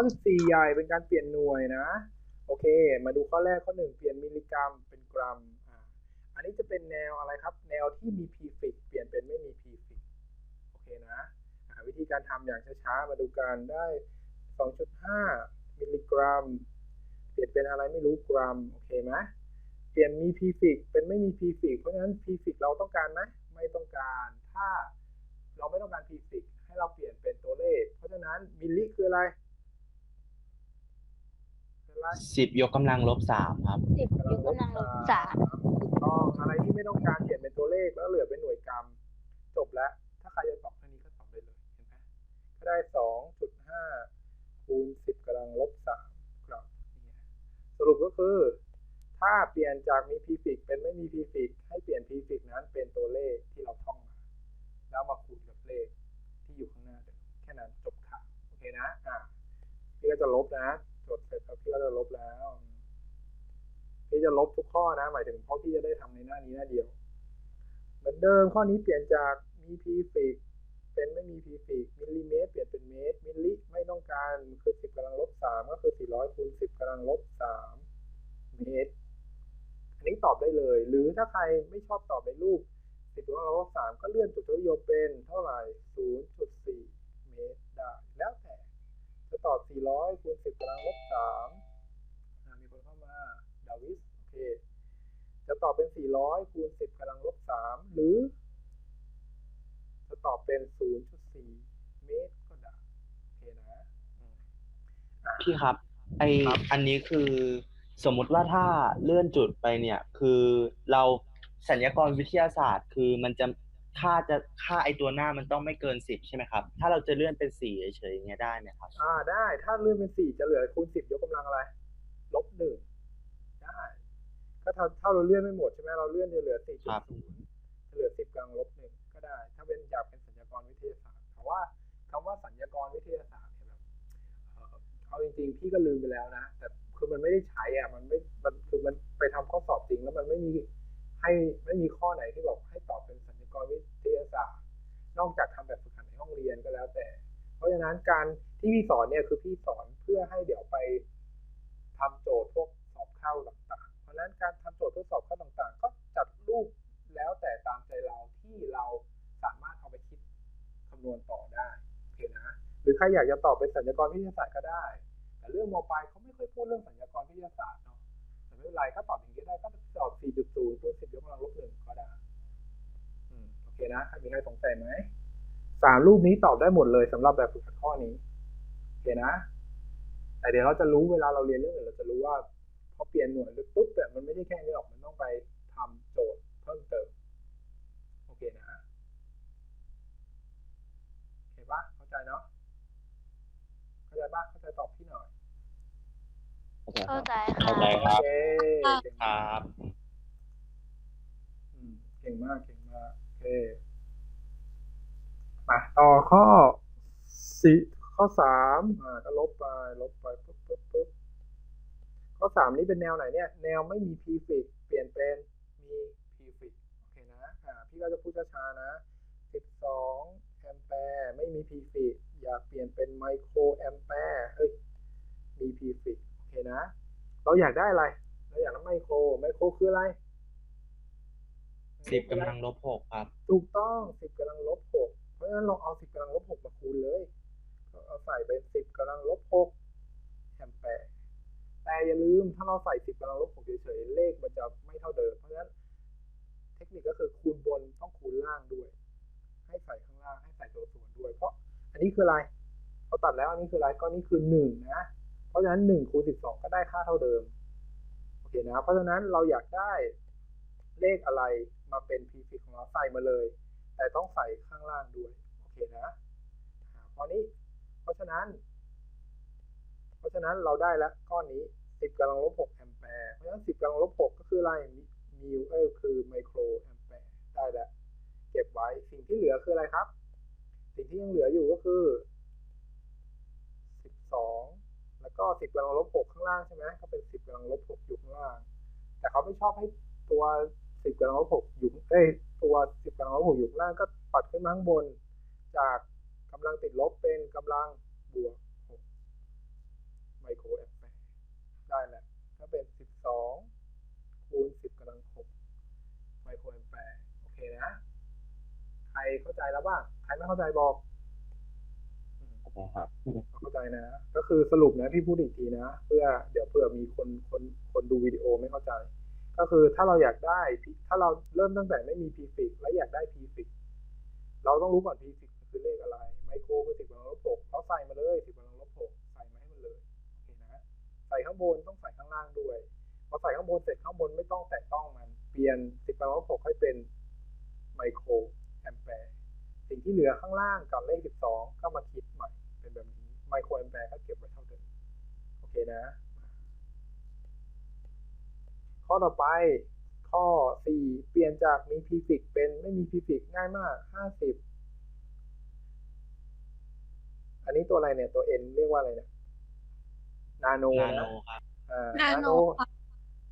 ข้อ 14 ใหญ่เป็นการเปลี่ยนหน่วยนะ โอเค มาดูข้อแรกข้อหนึ่งเปลี่ยนมิลลิกรัมเป็นกรัมอ่าอันนี้จะเป็นแนวอะไรครับ แนวที่มี prefix เปลี่ยนเป็นไม่มี prefix โอเคนะวิธีการทำอย่างช้าๆ มาดูกันได้ 2.5 มิลลิกรัม เปลี่ยนเป็นอะไรไม่รู้กรัม โอเคไหมเปลี่ยนมี prefix เป็นไม่มี prefix เพราะฉะนั้น prefix เราต้องการไหมไม่ต้องการ ถ้าเราไม่ต้องการ prefix ให้เราเปลี่ยนเป็นตัวเลข เพราะฉะนั้นมิลลิคืออะไร สิบยกกำลังลบสามครับ สิบยกกำลังลบสามถูกต้องอะไรที่ไม่ต้องการเปลี่ยนเป็นตัวเลขแล้วเหลือเป็นหน่วยกรัมจบแล้ว ถ้าใครจะตอบแค่นี้ก็ตอบได้เลยเห็นไหมก็ได้สองจุดห้าคูณสิบกำลังลบสามกรัมนี่ไงสรุปก็คือ ถ้าเปลี่ยนจากมี prefix เป็นไม่มี prefix ให้เปลี่ยน prefix นั้นเป็นตัวเลขที่เราท่องมาแล้วมาคูณกับเลขที่อยู่ข้างหน้าเดิมแค่นั้นจบข่าวโอเคนะอ่าพี่ก็จะลบนะ จดเสร็จแล้วพี่ก็จะลบแล้ว พี่จะลบทุกข้อนะ หมายถึงเพราะพี่จะได้ทำในหน้านี้หน้าเดียว เหมือนเดิมข้อนี้เปลี่ยนจากมี prefix เป็นไม่มี prefix มิลลิเมตรเปลี่ยนเป็นเมตร มิลลิไม่ต้องการคือ10กำลังลบ3ก็คือ400คูณ10กำลังลบ3เมตร อันนี้ตอบได้เลย หรือถ้าใครไม่ชอบตอบในรูป10กำลังลบ3ก็เลื่อนจุดทศนิยมเป็นเท่าไหร่0.4เมตรได้แล้วแต่ จะตอบ 400 คูณ 10กำลังลบ3อ่ามีคนเข้ามาดาวิส โอเค จะตอบเป็น 400 คูณ 10กำลังลบ3หรือ จะตอบเป็น 0.4 เมตรก็ได้ โอเคนะอืมอะพี่ครับ ไอครับอันนี้คือสมมุติว่าถ้าเลื่อนจุดไปเนี่ย คือเราสัญญากรวิทยาศาสตร์ คือมันจะ ค่าจะค่าไอตัวหน้ามันต้องไม่เกินสิบใช่ไหมครับ ถ้าเราจะเลื่อนเป็นสี่เฉยๆอย่างเงี้ยได้ไหมครับ อ่าได้ ถ้าเลื่อนเป็น4จะเหลือคูณ10ยกกำลังอะไรลบหนึ่งได้ก็ถ้าถ้าเราเลื่อนไม่หมดใช่ไหมเราเลื่อนจะเหลือ4.0ครับจะเหลือ10กำลังลบหนึ่งก็ได้ ถ้าเป็นอยากเป็นสัญญากรวิทยาศาสตร์แต่ว่าคำว่าสัญญากรวิทยาศาสตร์เนี่ยแบบเอ่อเอาจริงๆพี่ก็ลืมไปแล้วนะแต่คือมันไม่ได้ใช้อะมันไม่มันคือมันไปทำข้อสอบจริงแล้วมันไม่มีให้ไม่มีข้อไหนที่บอกให้ตอบเป็น รวิทยาศาสตร์ นอกจากทำแบบฝึกหัดในห้องเรียนก็แล้วแต่ เพราะฉะนั้นการที่พี่สอนเนี่ยคือพี่สอนเพื่อให้เดี๋ยวไปทำโจทย์พวกสอบเข้าต่างๆ เพราะฉะนั้นการทำโจทย์ทดสอบเข้าต่างๆ ก็จัดรูปแล้วแต่ตามใจเราที่เราสามารถเอาไปคิดคำนวณต่อได้โอเคนะ หรือใครอยากจะตอบเป็นสัญญากรวิทยาศาสตร์ก็ได้ แต่เรื่องมปลายเขาไม่ค่อยพูดเรื่องสัญญากรวิทยาศาสตร์เนาะแต่ไม่เป็นไรก็ตอบอย่างนี้ได้ก็ตอบ 4.0คูณ10ยกกำลังลบหนึ่งก็ได้ เคนะใครมีใครสงสัยไหมสามรูปนี้ตอบได้หมดเลยสำหรับแบบฝึกหัดข้อนี้โอเคนะ แต่เดี๋ยวเราจะรู้เวลาเราเรียนเรื่องอื่นเราจะรู้ว่าพอเปลี่ยนหน่วยปุ๊บเนี่ยมันไม่ใช่แค่นี้หรอกมันต้องไปทำโจทย์เพิ่มเติมโอเคนะโอเคปะเข้าใจเนาะเข้าใจปะเข้าใจตอบพี่หน่อยเข้าใจค่ะเข้าใจครับโอเคเก่งคมากรับอืมเก่งมาก เก่งมากโอเคมาต่อข้อสี่ข้อสามอ่าก็ลบไป ลบไปปึ๊บปึ๊บปึ๊บข้อสามนี้เป็นแนวไหนเนี่ย แนวไม่มี prefix เปลี่ยนเป็นมี prefix โอเคนะ อ่า พี่ก็จะพูดช้าๆนะสิบสองแอมแปร์ไม่มี prefix อยากเปลี่ยนเป็นไมโครแอมแปร์เฮ้ย มี prefix โอเคนะ เราอยากได้อะไร เราอยากได้ไมโคร ไมโครคืออะไร สิบกำลังลบหกครับ ถูกต้องสิบกำลังลบหกเพราะฉะนั้นเราเอาสิบกำลังลบหกมาคูณเลยเอาใส่เป็นสิบกำลังลบหกแอมแปร์แต่อย่าลืมถ้าเราใส่สิบกำลังลบหกเฉยๆเลขมันจะไม่เท่าเดิม เพราะฉะนั้นเทคนิคก็คือคูณบนต้องคูณล่างด้วย ให้ใส่ข้างล่างให้ใส่ตัวส่วนด้วย เพราะอันนี้คืออะไรเราตัดแล้วอันนี้คืออะไรก็นี่คือหนึ่งนะ เพราะฉะนั้นหนึ่งคูณสิบสองก็ได้ค่าเท่าเดิมโอเคนะเพราะฉะนั้นเราอยากได้เลขอะไร มาเป็น prefix ของเราใส่มาเลย แต่ต้องใส่ข้างล่างด้วย โอเคนะอ่าข้อนี้ เพราะฉะนั้น เพราะฉะนั้นเราได้แล้วก้อนนี้ 10กำลังลบ6แอมแปร์ เพราะฉะนั้น 10กำลังลบ6ก็คืออะไรมิวเออคือไมโครแอมแปร์ ได้แล้ว เก็บไว้ สิ่งที่เหลือคืออะไรครับ สิ่งที่ยังเหลืออยู่ก็คือ 12 แล้วก็ 10กำลังลบ6ข้างล่างใช่ไหมก็เป็น 10กำลังลบ6อยู่ข้างล่าง แต่เขาไม่ชอบให้ตัว 10กำลังลบ6อยู่เอ้ยตัว10กำลังลบ6อยู่ข้างล่างก็ปัดขึ้นมาข้างบน จากกำลังติดลบเป็นกำลังบวก6โครแอมแปร์ได้แหละก็เป็นสิบสองคูณสิบกำลังหกไมโครแอมแปร์โอเคนะ ใครเข้าใจแล้วบ้างใครไม่เข้าใจบอกครับเข้าใจนะ ก็คือสรุปนะพี่พูดอีกทีนะ เพื่อเดี๋ยวเผื่อมีคนคนคนดูวิดีโอไม่เข้าใจ ก็คือถ้าเราอยากได้ถ้าเราเริ่มตั้งแต่ไม่มี prefix และอยากได้ prefix เราต้องรู้ก่อน prefix คือเลขอะไร ไมโครคือสิบกำลังลบหกเราใส่มาเลยสิบกำลังลบหกใส่มาให้มันเลยโอเคนะใส่ข้างบนต้องใส่ข้างล่างด้วยพอใส่ข้างบนเสร็จข้างบนไม่ต้องแตะต้องมัน เปลี่ยนสิบกำลังลบหกให้เป็นไมโครแอมแปร์สิ่งที่เหลือข้างล่างกับเลขสิบสองก็มาคิดใหม่เป็นแบบนี้ไมโครแอมแปร์ก็เก็บไว้เท่าเดิมโอเคนะ ข้อต่อไป ข้อ 4 เปลี่ยนจากมี prefix เป็นไม่มี prefix ง่ายมาก 50 อันนี้ตัวอะไรเนี่ย ตัว n เรียกว่าอะไรเนี่ยนาโนนาโนนะครับอ่านาโนค่ะ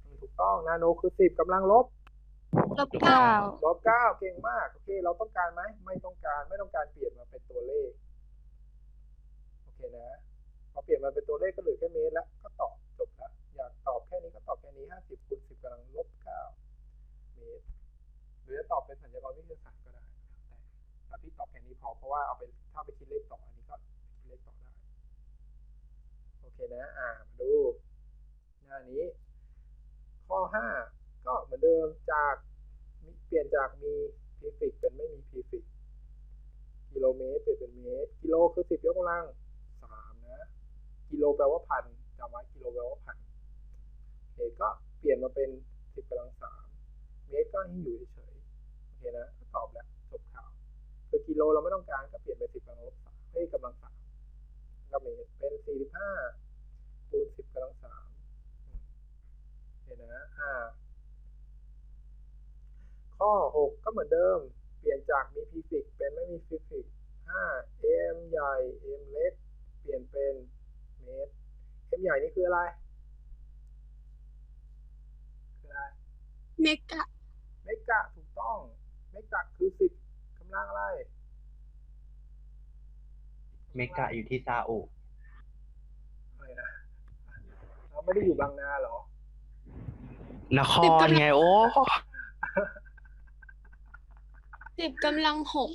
อืมถูกต้องนาโนคือ10กำลังลบลบเก้าลบเก้าเก่งมาก โอเค เราต้องการไหม ไม่ต้องการ ไม่ต้องการเปลี่ยนมาเป็นตัวเลข โอเคนะ พอเปลี่ยนมาเป็นตัวเลขก็เหลือแค่เมตรแล้ว ก็ตอบจบแล้ว อยากตอบแค่นี้ก็ตอบแค่นี้ห้าสิบคูณสิบกำลังลบเก้าเมตรหรือจะตอบเป็นสัญญากรวิทยาศาสตร์ก็ได้แต่แต่พี่ตอบแค่นี้พอเพราะว่าเอาไปถ้าไปคิดเลขต่ออันนี้ก็คิดเลขต่อได้โอเคนะอ่ามาดูหน้านี้ ข้อห้าก็เหมือนเดิมจากเปลี่ยนจากมี prefix เป็นไม่มี prefix กิโลเมตรเปลี่ยนเป็นเมตร กิโลคือสิบยกกำลังสามนะ กิโลแปลว่าพันจำไว้กิโลแปลว่าพัน เคก็เปลี่ยนมาเป็นสิบกำลังสามเมตรก็ให้อยู่เฉยๆโอเคนะก็ตอบแล้วจบข่าวคือกิโลเราไม่ต้องการก็เปลี่ยนเป็นสิบกำลังลบสามเฮ้กำลังสามก็เมตรเป็นสี่สิบห้าคูณสิบกำลังสามโอเคนะอ่าข้อ 6 ก็เหมือนเดิม เปลี่ยนจากมี prefix เป็นไม่มี prefix 5 m ใหญ่ m เล็ก เปลี่ยนเป็นเมตร m ใหญ่นี่คืออะไร คืออะไร เมกะ เมกะถูกต้อง เมกะคือ10กำลังอะไร เมกะอยู่ที่ซาอุอะไรนะเราไม่ได้อยู่บางนาเหรอ นครไงโอ้สิบกำลังหก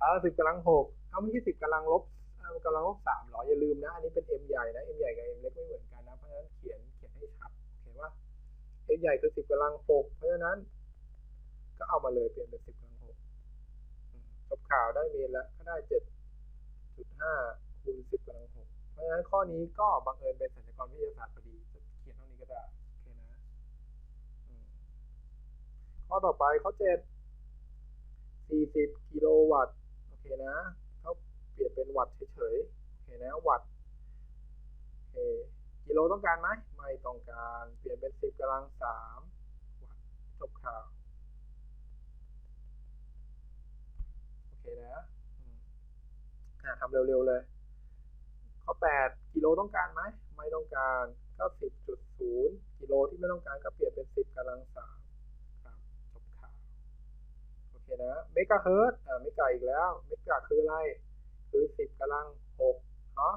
เออสิบกำลังหกเอาไม่ใช่สิบกำลังลบเอ่อกำลังลบสามเหรออย่าลืมนะ อันนี้เป็น m ใหญ่นะ m ใหญ่กับ m เล็กไม่เหมือนกันนะเพราะฉะนั้นเขียนเขียนให้ชัดเห็นว่า m ใหญ่คือสิบกำลังหกเพราะฉะนั้น ก็เอามาเลยเปลี่ยนเป็นสิบกำลังหกจบข่าวได้เมตรแล้วก็ได้เจ็ดจุดห้าคูณสิบกำลังหกเพราะฉะนั้นข้อนี้ก็บังเอิญเป็นสัญญากรวิทยาศาสตร์พอดีจะเขียนเท่านี้ก็ได้โอเคนะข้อต่อไปข้อเจ็ด40กิโลวัตต์โอเคนะเขาเปลี่ยนเป็นวัตต์เฉยๆโอเคนะวัตต์โอเคกิโลต้องการไหม ไม่ต้องการ เปลี่ยนเป็น10กำลัง3วัตจบข่าว โอเคนะอืมอะทำเร็วๆเลย ข้อ 8 กิโลต้องการไหม ไม่ต้องการก็10.0กิโลที่ไม่ต้องการก็เปลี่ยนเป็น 10กำลัง3ครับจบข่าว โอเคนะ เมกะเฮิรตซ์อ่าเมกะอีกแล้ว เมกะคืออะไร คือสิบกำลังหกเนาะ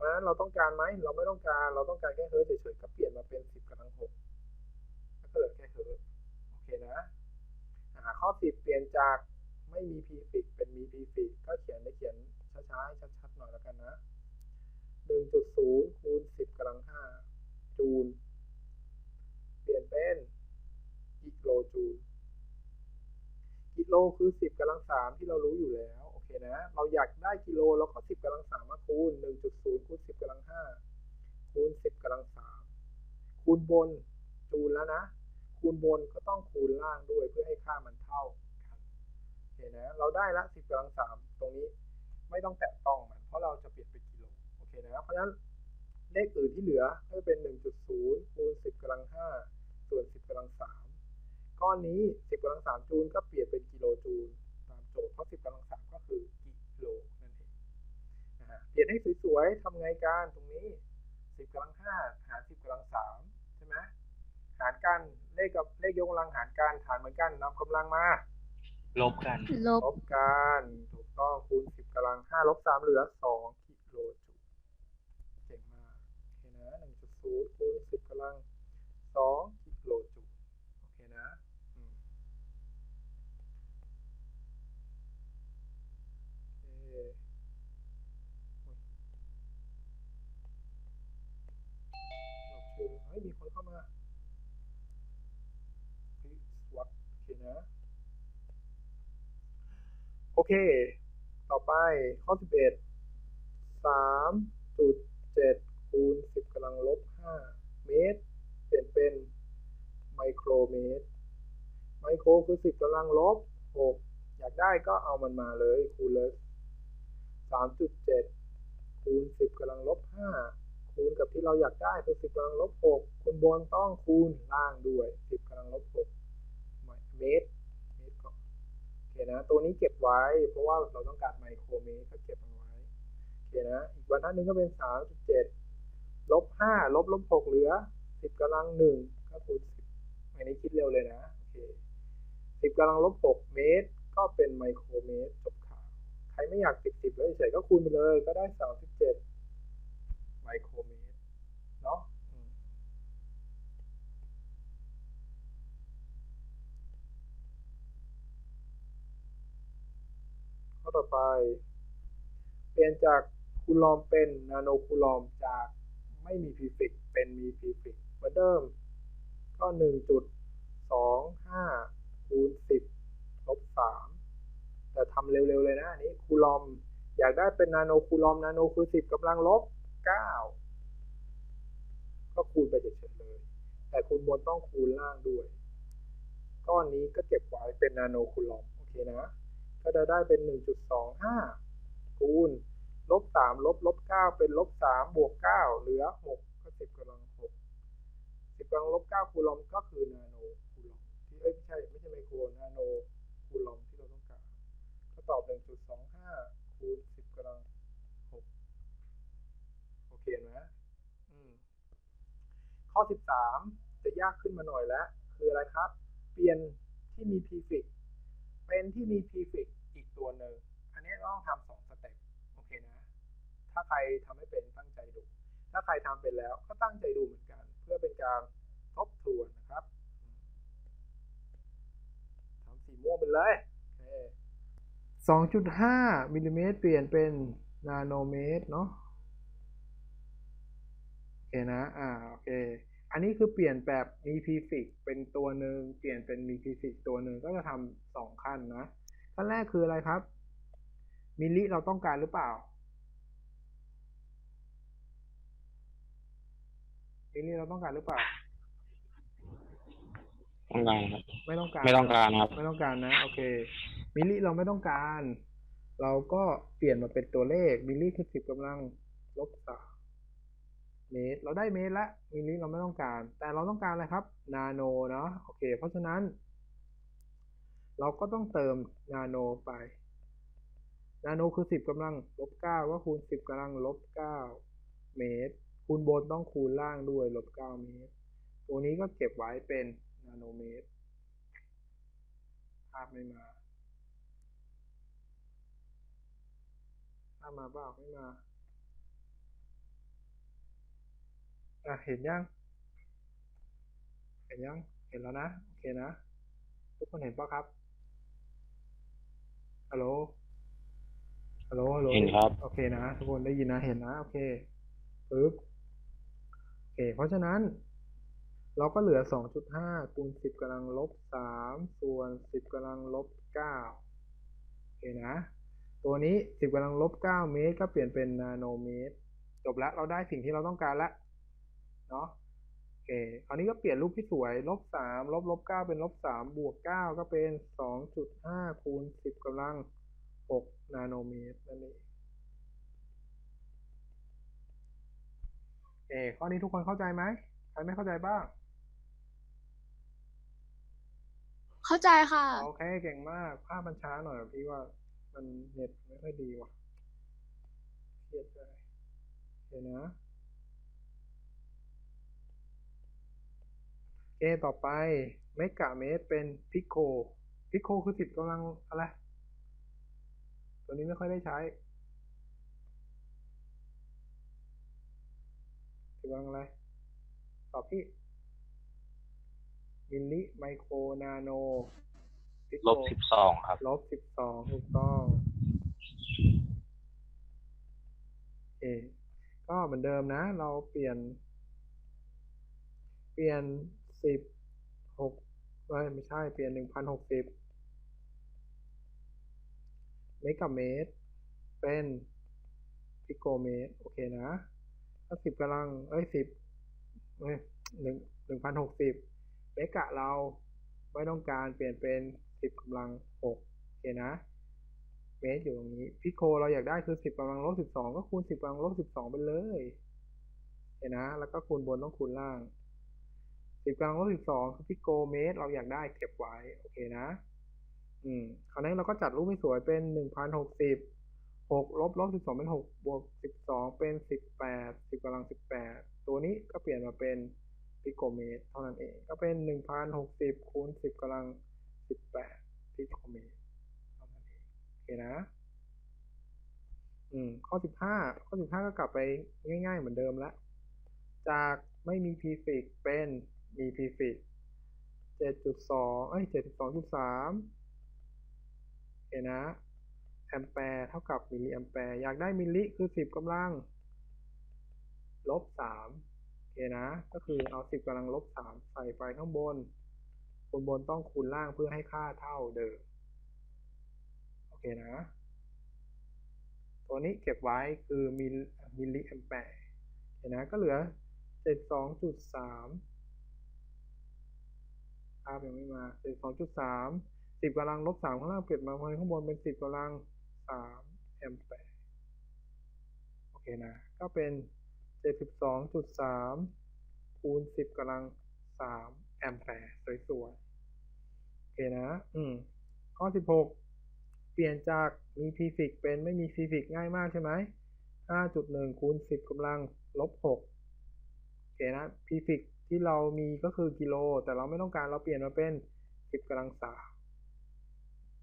เพราะฉะนั้นเราต้องการไหมเราไม่ต้องการ เราต้องการแค่เฮิรตเฉยๆก็เปลี่ยนมาเป็นสิบกำลังหกก็เหลือแค่เฮิรตโอเคนะอ่าข้อสิบเปลี่ยนจากไม่มี prefix เป็นมี prefix ก็เขียนได้เขียนช้าๆชัดๆหน่อยแล้วกันนะหนึ่งจุดศูนย์คูณสิบกำลังห้าจูลเปลี่ยนเป็นกิโลจูลกิโลคือสิบกำลังสามที่เรารู้อยู่แล้ว เคนะ เราอยากได้กิโลแล้วก็สิบกำลังสามมาคูณหนึ่งจุดศูนย์คูณสิบกำลังห้าคูณสิบกำลังสามคูณบนจูลแล้วนะ คูณบนก็ต้องคูณล่างด้วยเพื่อให้ค่ามันเท่ากันนะ เราได้ละสิบกำลังสามตรงนี้ไม่ต้องแตะต้องมันเพราะเราจะเปลี่ยนเป็นกิโลโอเคนะเพราะฉะนั้นเลขอื่นที่เหลือก็จะเป็นหนึ่งจุดศูนย์คูณสิบกำลังห้าส่วนสิบกำลังสามก้อนนี้ 10กำลัง3จูลก็เปลี่ยนเป็นกิโลจูลตามโจทย์เพราะ 10กำลัง ขียนให้สวยๆทำไงการตรงนี้ 10กำลัง5หาร 10กำลัง3ใช่ไหมหารกันเลขกับเลขยกกำลังหารกันหารเหมือนกันนำกำลังมาลบกันลบลบกันถูกต้องคูณ 10กำลัง5ลบ3เหลือ 2 กิโลจูเจ๋งมากเห็นนะ1.0คูณ10กำลัง2 ชื่อเฮ้มีคนเข้ามาเฮ้ยสวัสดีโอเคนะ โอเค ต่อไปข้อสิบเอ็ดสามจุดเจ็ดคูณสิบกำลังลบห้าเมตร เปลี่ยนเป็นไมโครเมตร ไมโครคือสิบกำลังลบหกอยากได้ก็เอามันมาเลยคูณเลยสามจุดเจ็ดคูณสิบกำลังลบห้า คูณกับที่เราอยากได้คือสิบกำลังลบหกคูณบนต้องคูณล่างด้วยสิบกำลังลบหกเมตรเมตรก่อนโอเคนะ ตัวนี้เก็บไว้ เพราะว่าเราต้องการไมโครเมตรก็เก็บเอาไว้โอเคนะ อีกบรรทัดหนึ่งก็เป็นสามจุดเจ็ดลบห้าลบลบหกเหลือสิบกำลังหนึ่งก็คูณสิบอันนี้คิดเร็วเลยนะโอเคสิบกำลังลบหกเมตร ก็เป็นไมโครเมตรจบข่าว ใครไม่อยากติดสิบแล้วเฉยก็คูณไปเลย ก็ได้สามสิบเจ็ด มโครเมตรเนาะข้อต่อไป เปลี่ยนจากคูลอมเป็นนาโนคูลอมจากไม่มีพีฟิกเป็นมีพีฟิกเหมือนเดิม ก็หนึ่งจุดสองห้าคูณสิบลบสามแต่ทำเร็วๆเลยนะอันนี้คูลอมอยากได้เป็นนาโนคูลอมนาโนคือสิบกำลังลบ เก้าก็คูณไปเฉยๆเลย แต่คูณบนต้องคูณล่างด้วย ก้อนนี้ก็เก็บไว้เป็นนาโนคูลอมโอเคนะ ก็จะได้เป็น 1.25 คูณลบ3ลบลบ9เป็นลบ3บวก9เหลือ 6 ก็ 10กำลัง6 10กำลังลบ9คูลอมก็คือนาโนคูลอมที่เอ้ยไม่ใช่ไม่ใช่ไมโครนาโนคูลอมที่เราต้องการก็ตอบ 1.25 คูณ 10กำลัง 6 โอเคนะอืม ข้ อ 13 จะยากขึ้นมาหน่อยแล้ว คืออะไรครับ เปลี่ยนที่มี prefix เป็นที่มี prefix อีกตัวหนึ่ง อันนี้ต้องทำสองสเต็ปโอเคนะ ถ้าใครทำไม่เป็นตั้งใจดู ถ้าใครทำเป็นแล้วก็ตั้งใจดูเหมือนกัน เพื่อเป็นการทบทวนนะครับทำสีม่วงไปเลยโอเคสองจุดห้ามิลลิเมตรเปลี่ยนเป็นนาโนเมตรเนาะโอเคนะ อ่า โอเค อันนี้คือเปลี่ยนแบบมีพ r ฟิกเป็นตัวหนึ่งเปลี่ยนเป็นมีพ r ฟิกตัวหนึ่งก็จะทำสองขั้นนะขั้นแรกคืออะไรครับ มิลลิเราต้องการหรือเปล่ามิลลิเราต้องการหรือเปล่าต้องการครับไม่ต้องการไม่ต้องการครับ ไม่ต้องการนะ โอเค มิลลิเราไม่ต้องการ เราก็เปลี่ยนมาเป็นตัวเลขมิลลิคือสิบกำลังลบสาม เมตร เราได้เมตรละมิลลิเราไม่ต้องการ แต่เราต้องการอะไรครับ นาโนเนาะโอเค เพราะฉะนั้น เราก็ต้องเติมนาโนไป นาโนคือสิบกำลังลบเก้าก็คูณสิบกำลังลบเก้าเมตร คูณบนต้องคูณล่างด้วยลบเก้าเมตร ตัวนี้ก็เก็บไว้เป็นนาโนเมตร ภาพไม่มาภาพมาเปล่าไม่มา อะเห็นยังเห็นยังเห็นแล้วนะโอเคนะ ทุกคนเห็นปะครับฮัลโหลฮัลโหลฮัลโหลเห็นครับ โอเคนะ ทุกคนได้ยินนะเห็นนะโอเคปึ๊บโอเค เพราะฉะนั้น เราก็เหลือ2.5คูณ10กำลังลบ3ส่วน10กำลังลบ9โอเคนะ ตัวนี้10กำลังลบ9เมตร ก็เปลี่ยนเป็นนาโนเมตร จบแล้วเราได้สิ่งที่เราต้องการแล้ว เนาะโอเคคราวนี้ก็เปลี่ยนรูปที่สวยลบ3ลบลบ9เป็นลบ3บวก9ก็เป็น2.5คูณ10กำลัง6นาโนเมตรนั่นเองโอเคข้อนี้ทุกคนเข้าใจไหมใครไม่เข้าใจบ้าง เข้าใจค่ะ โอเค เก่งมาก ภาพมันช้าหน่อยพี่ว่ามันเน็ตไม่ค่อยดีว่ะเครียดเลยโอเคนะโอ เคต่อไปเมกะเมตรเป็นพิโคพิโคคือสิบกำลังอะไร ตัวนี้ไม่ค่อยได้ใช้สิบกำลังอะไร ตอบพี่มิลลิไมโครนาโนพิโคลบสิบสองครับ ลบสิบสองถูกต้องโอเคก็เหมือนเดิมนะ เราเปลี่ยน เปลี่ยน สิบหกเอ้ยไม่ใช่เปลี่ยนหนึ่งพันหกสิบเมกะเมตร เป็นพิโกเมตร โอเคนะถ้าสิบกำลัง เอ้ยสิบเอ้ยหนึ่งหนึ่งพันหกสิบเมกะเราไม่ต้องการเปลี่ยนเป็นสิบกำลังหกโอเคนะ เมตรอยู่ตรงนี้ พิโคเราอยากได้คือสิบกำลังลบสิบสองก็คูณสิบกำลังลบสิบสองไปเลย โอเคนะ แล้วก็คูณบนต้องคูณล่าง สิบกำลังลบสิบสองคือพิโกเมตร เราอยากได้เก็บไว้ โอเคนะ อืม คราวนี้เราก็จัดรูปให้สวยเป็นหนึ่งพันหกสิบหกลบลบสิบสองเป็นหกบวกสิบสองเป็นสิบแปดสิบกำลังสิบแปดตัวนี้ก็เปลี่ยนมาเป็นพิโกเมตร เท่านั้นเอง ก็เป็นหนึ่งพันหกสิบคูณสิบกำลังสิบแปดพิโกเมตร เท่านั้นเอง โอเคนะ อืม ข้อสิบห้าข้อสิบห้าก็กลับไปง่าย ๆ เหมือนเดิมละ จากไม่มีพีฟิกเป็น มีพีฟิกเจ็ดจุดสองเอ้ยเจ็ดจุดสองจุดสามโอเคนะแอมแปร์เท่ากับมิลลิแอมแปร์อยากได้มิลลิคือสิบกำลังลบสามโอเคนะ ก็คือเอาสิบกำลังลบสามใส่ไปข้างบนบนบนต้องคูณล่างเพื่อให้ค่าเท่าเดิมโอเคนะ ตัวนี้เก็บไว้คือมิลมิลลิแอมแปร์เห็นนะก็เหลือเจ็ดสองจุดสาม ภาพยังไม่มาเจ็ดสองจุดสามสิบกำลังลบสามข้างล่างเปลี่ยนมาข้างบนเป็นสิบกำลังสามแอมแปร์โอเคนะ ก็เป็นเจ็ดสิบสองจุดสามคูณสิบกำลังสามแอมแปร์สวยๆโอเคนะ อืมข้อสิบหกเปลี่ยนจากมีพีฟิกเป็นไม่มีพีฟิกง่ายมากใช่ไหมห้าจุดหนึ่งคูณสิบกำลังลบหกโอเคนะพีฟิก ที่เรามีก็คือกิโล แต่เราไม่ต้องการเราเปลี่ยนมาเป็นสิบกำลังสาม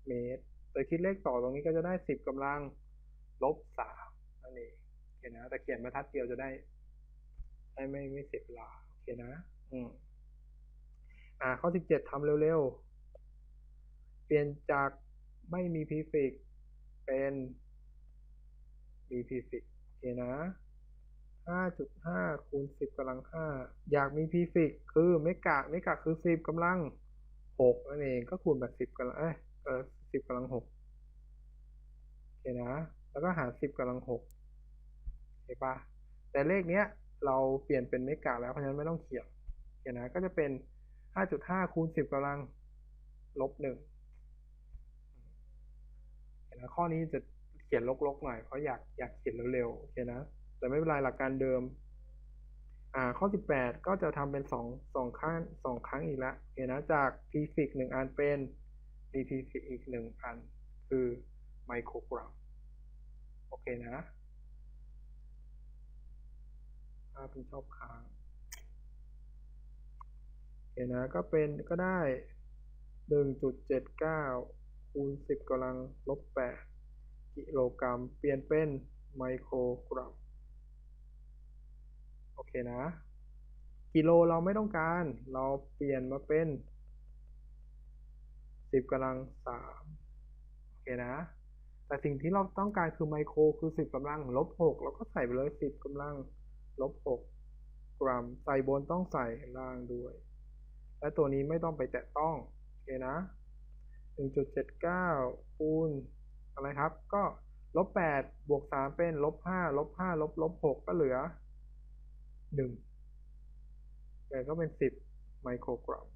เมตรแต่คิดเลขต่อตรงนี้ก็จะได้สิบกำลังลบสามนั่นเองโอเคนะแต่เขียนบรรทัดเดียวจะได้ได้ไม่ไม่เสียเวลาโอเคนะ อืมอ่าข้อสิบเจ็ดทำเร็วๆ เปลี่ยนจากไม่มีพีฟิกเป็นมีพีฟิกโอเคนะ ห้าจุดห้าคูณสิบกำลังห้าอยากมีพีฟิกคือเมกะเมกะคือสิบกำลังหกนั่นเองก็คูณแบบสิบกำลังเอ้ยเออสิบกำลังหกโอเคนะ แล้วก็หารสิบกำลังหกโอเคปะแต่เลขเนี้ยเราเปลี่ยนเป็นเมกะแล้วเพราะฉะนั้นไม่ต้องเขียนโอเคนะก็จะเป็นห้าจุดห้าคูณสิบกำลังลบหนึ่งโอเคนะข้อนี้จะเขียนลกๆหน่อยเพราะอยากอยากเขียนเร็วๆโอเคนะ แต่ไม่เป็นไรหลักการเดิม อ่า ข้อสิบแปดก็จะทำเป็นสองสองครั้งสองครั้งอีกแล้วโอเคนะจาก p ีฟิกหนึ่งอันเป็น p ีฟิกอีกหนึ่งอัน คือไมโครกรัมโอเคนะ ถ้าเป็นชอบค้างโอเคนะ ก็เป็นก็ได้หนึ่งจุดเจ็ดเก้าคูณสิบกำลังลบแปดกิโลกรัม เปลี่ยนเป็นไมโครกรัม เคนะ กิโลเราไม่ต้องการ เราเปลี่ยนมาเป็นสิบกำลังสามโอเคนะ แต่สิ่งที่เราต้องการคือไมโครคือสิบกำลังลบหกเราก็ใส่ไปเลยสิบกำลังลบหกกรัม ใส่บนต้องใส่ล่างด้วย และตัวนี้ไม่ต้องไปแตะต้อง โอเคนะหนึ่งจุดเจ็ดเก้าคูณอะไรครับ ก็ลบแปดบวกสามเป็นลบห้าลบห้าลบลบหกก็เหลือ หนึ่งแต่ก็เป็นสิบไมโครกรัม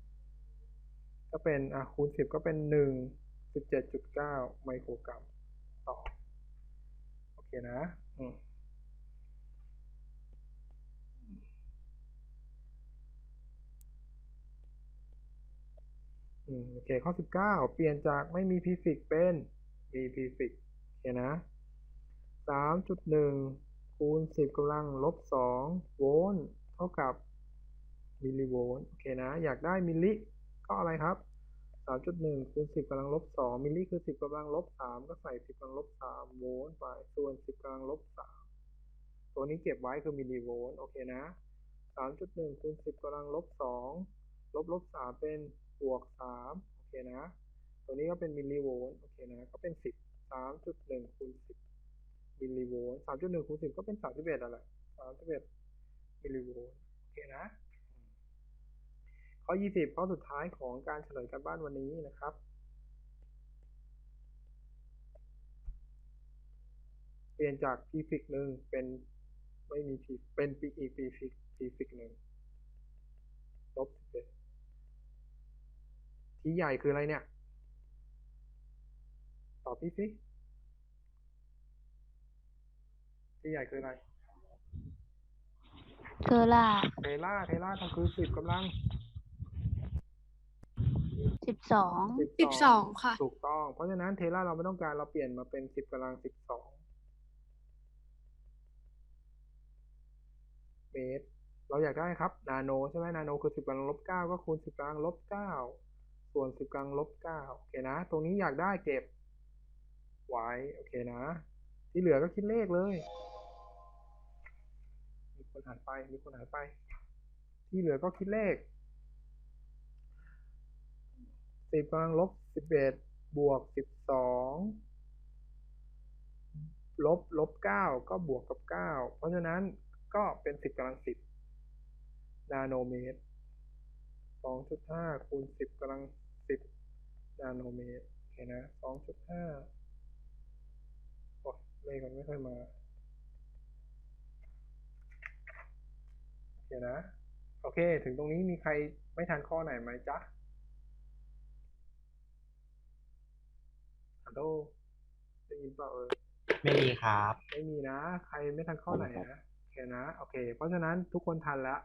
ก็เป็นอะคูณสิบก็เป็นหนึ่งสิบเจ็ดจุดเก้าไมโครกรัมต่อ โอเคนะอืมอืมโอเคข้อสิบเก้าเปลี่ยนจากไม่มีพีฟิกเป็นมีพีฟิกโอเคนะสามจุดหนึ่ง คูณสิบกำลังลบสองโวลต์เท่ากับมิลลิโวลต์โอเคนะ อยากได้มิลลิก็อะไรครับสามจุดหนึ่งคูณสิบกำลังลบสองมิลลิคือสิบกำลังลบสามก็ใส่สิบกำลังลบสามโวลต์ไปส่วนสิบกำลังลบสามตัวนี้เก็บไว้คือมิลลิโวลต์โอเคนะสามจุดหนึ่งคูณสิบกำลังลบสองลบลบสามเป็นบวกสามโอเคนะ ตัวนี้ก็เป็นมิลลิโวลต์โอเคนะ ก็เป็นสิบสามจุดหนึ่งคูณสิบ มิลลิโวลต์สามจุดหนึ่งคูณสิบก็เป็นสามสิบเอ็ดอะไรสามสิบเอ็ดมิลลิโวลต์โอเคนะ ข้อยี่สิบข้อสุดท้ายของการเฉลยการบ้านวันนี้นะครับเปลี่ยนจาก p ฟิกหนึ่งเป็นไม่มี p เป็น p อีก p ฟิก p ฟิกหนึ่งลบสิบเอ็ดที่ใหญ่คืออะไรเนี่ย ตอบพี่สิที่ ใหญ่คืออะไรเทอร่าเทล่าเทล่าก็คือสิบกำลังสิบสอง สิบสองค่ะ ถูกต้อง เพราะฉะนั้นเทล่าเราไม่ต้องการเราเปลี่ยนมาเป็นสิบกำลังสิบสองเมตร เราอยากได้ครับ นาโนใช่ไหมนาโนคือสิบกำลังลบเก้าก็คูณสิบกำลังลบเก้าส่วนสิบกำลังลบเก้าโอเคนะ ตรงนี้อยากได้เก็บ ไว้ โอเคนะ ที่เหลือก็คิดเลขเลยมี คนหายไป มีคนหายไป ที่เหลือก็คิดเลขสิบกำลังลบสิบเอ็ดบวกสิบสองลบลบเก้าก็บวกกับเก้าเพราะฉะนั้นก็เป็นสิบกำลังสิบนาโนเมตรสองจุดห้าคูณสิบกำลังสิบนาโนเมตรโอเคนะสองจุดห้าโอ้ยเลขมันไม่ค่อยมา โอเคนะ โอเค ถึงตรงนี้มีใครไม่ทันข้อไหนไหมจ๊ะฮัลโหลได้ยินเปล่าเออไม่มีครับ ไม่มีนะ ใครไม่ทันข้อไหนนะโอเคนะ โอเค เพราะฉะนั้นทุกคนทันแล้ว